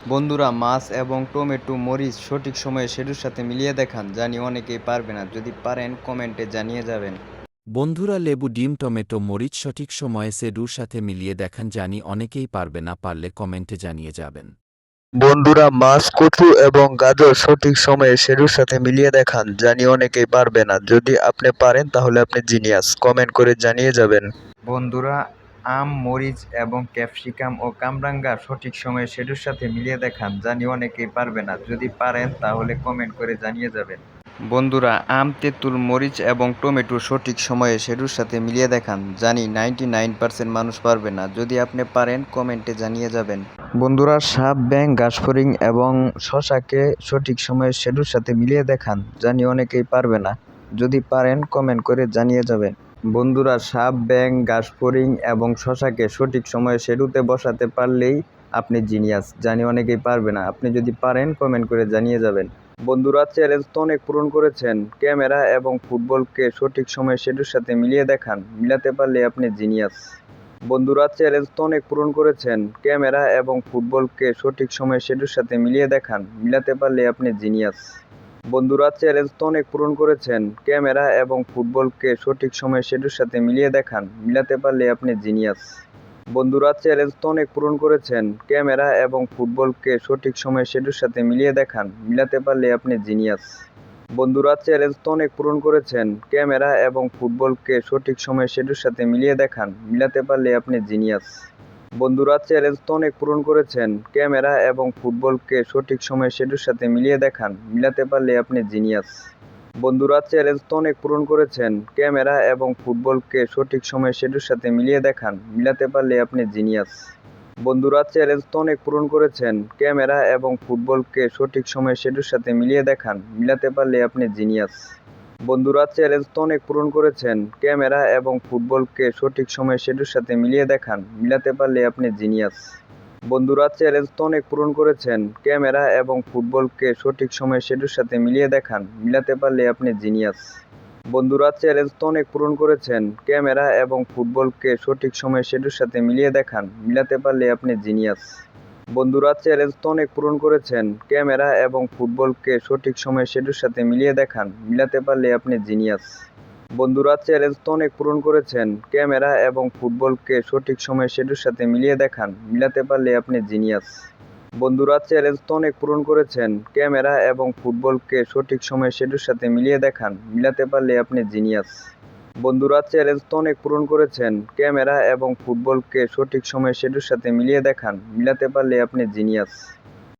বন্ধুরা মাছ এবং টমেটো মরিচ সঠিক সময়ে সেটুর সাথে মিলিয়ে দেখান জানি অনেকেই পারবে না। যদি পারেন কমেন্টে জানিয়ে যাবেন। বন্ধুরা লেবু ডিম টমেটো মরিচ সঠিক সময়ে সেডুর সাথে মিলিয়ে দেখান জানি অনেকেই পারবে না পারলে কমেন্টে জানিয়ে যাবেন। বন্ধুরা মাছ কচু এবং গাজর সঠিক সময়ে সেরুর সাথে মিলিয়ে দেখান জানি অনেকেই পারবে না। যদি আপনি পারেন তাহলে আপনি জিনিয়াস। কমেন্ট করে জানিয়ে যাবেন। বন্ধুরা আম, মরিচ এবং ক্যাপসিকাম ও কামরাঙ্গা সঠিক সময়ে সেটুর সাথে মিলিয়ে দেখান। জানি অনেকেই পারবে না। যদি পারেন, তাহলে কমেন্ট করে জানিয়ে যাবেন। বন্ধুরা, আম, তেঁতুল, মরিচ এবং টমেটো সঠিক সময়ে সেটুর সাথে মিলিয়ে দেখান। জানি নাইনটি নাইন পার্সেন্ট মানুষ পারবে না। যদি আপনি পারেন, কমেন্টে জানিয়ে যাবেন। বন্ধুরা, সাপ ব্যাং ঘাসফড়িং এবং শশাকে সঠিক সময়ে সেটুর সাথে মিলিয়ে দেখান। জানি অনেকেই পারবে না। যদি পারেন, কমেন্ট করে জানিয়ে যাবেন। বন্ধুরা, সাপ ব্যাং ঘাসফড়িং এবং শশাকে সঠিক সময়ে শেডুতে বসাতে পারলেই আপনি জিনিয়াস। জানি অনেকেই পারবে না। আপনি যদি পারেন কমেন্ট করে জানিয়ে যাবেন। বন্ধুরা চ্যালেঞ্জ তো অনেক পূরণ করেছেন। ক্যামেরা এবং ফুটবলকে সঠিক সময়ে শেডুর সাথে মিলিয়ে দেখান। মিলাতে পারলে আপনি জিনিয়াস। বন্ধুরা চ্যালেঞ্জ তো অনেক পূরণ করেছেন। ক্যামেরা এবং ফুটবলকে সঠিক সময়ে শেডুর সাথে মিলিয়ে দেখান। মিলাতে পারলে আপনি জিনিয়াস। বন্ধুরা, চ্যালেঞ্জ তো অনেক পূরণ করেছেন। ক্যামেরা এবং ফুটবলকে সঠিক সময়ে সেটুর সাথে মিলিয়ে দেখান। মিলাতে পারলে আপনি জিনিয়াস। বন্ধুরা, চ্যালেঞ্জ তো অনেক পূরণ করেছেন। ক্যামেরা এবং ফুটবলকে সঠিক সময়ে সেটুর সাথে মিলিয়ে দেখান। মিলাতে পারলে আপনি জিনিয়াস। বন্ধুরা, চ্যালেঞ্জ তো অনেক পূরণ করেছেন। ক্যামেরা এবং ফুটবলকে সঠিক সময়ে সেটুর সাথে মিলিয়ে দেখান। মিলাতে পারলে আপনি জিনিয়াস। বন্ধুরা চ্যালেঞ্জ তো অনেক পূরণ করেছেন। ক্যামেরা এবং ফুটবলকে সঠিক সময়ে সেটুর সাথে মিলিয়ে দেখান। মিলাতে পারলে আপনি জিনিয়াস বন্ধুরা চ্যালেঞ্জ তো অনেক পূরণ করেছেন। ক্যামেরা এবং ফুটবলকে সঠিক সময়ে সেটুর সাথে মিলিয়ে দেখান। মিলাতে পারলে আপনি জিনিয়াস বন্ধুরা চ্যালেঞ্জ তো অনেক পূরণ করেছেন। ক্যামেরা এবং ফুটবলকে সঠিক সময়ে সেটুর সাথে মিলিয়ে দেখান। মিলাতে পারলে আপনি জিনিয়াস বন্ধুরা চ্যালেঞ্জ তো অনেক পূরণ করেছেন। ক্যামেরা এবং ফুটবলকে সঠিক সময়ে সেটুর সাথে মিলিয়ে দেখান। মিলাতে পারলে আপনি জিনিয়াস বন্ধুরা চ্যালেঞ্জ তো অনেক পূরণ করেছেন। ক্যামেরা এবং ফুটবলকে সঠিক সময়ে সেটুর সাথে মিলিয়ে দেখান। মিলাতে পারলে আপনি জিনিয়াস বন্ধুরা চ্যালেঞ্জ তো অনেক পূরণ করেছেন। ক্যামেরা এবং ফুটবলকে সঠিক সময়ে সেটুর সাথে মিলিয়ে দেখান। মিলাতে পারলে আপনি জিনিয়াস বন্ধুরা, চ্যালেঞ্জ তো অনেক পূরণ করেছেন। ক্যামেরা এবং ফুটবলকে সঠিক সময়ে সেটুর সাথে মিলিয়ে দেখান। মিলাতে পারলে আপনি জিনিয়াস। বন্ধুরা, চ্যালেঞ্জ তো অনেক পূরণ করেছেন। ক্যামেরা এবং ফুটবলকে সঠিক সময়ে সেটুর সাথে মিলিয়ে দেখান। মিলাতে পারলে আপনি জিনিয়াস। বন্ধুরা, চ্যালেঞ্জ তো অনেক পূরণ করেছেন। ক্যামেরা এবং ফুটবলকে সঠিক সময়ে সেটুর সাথে মিলিয়ে দেখান। মিলাতে পারলে আপনি জিনিয়াস। বন্ধুরা, চ্যালেঞ্জ তো অনেক পূরণ করেছেন। ক্যামেরা এবং ফুটবলকে সঠিক সময়ে সেটুর সাথে মিলিয়ে দেখান। মিলাতে পারলে আপনি জিনিয়াস।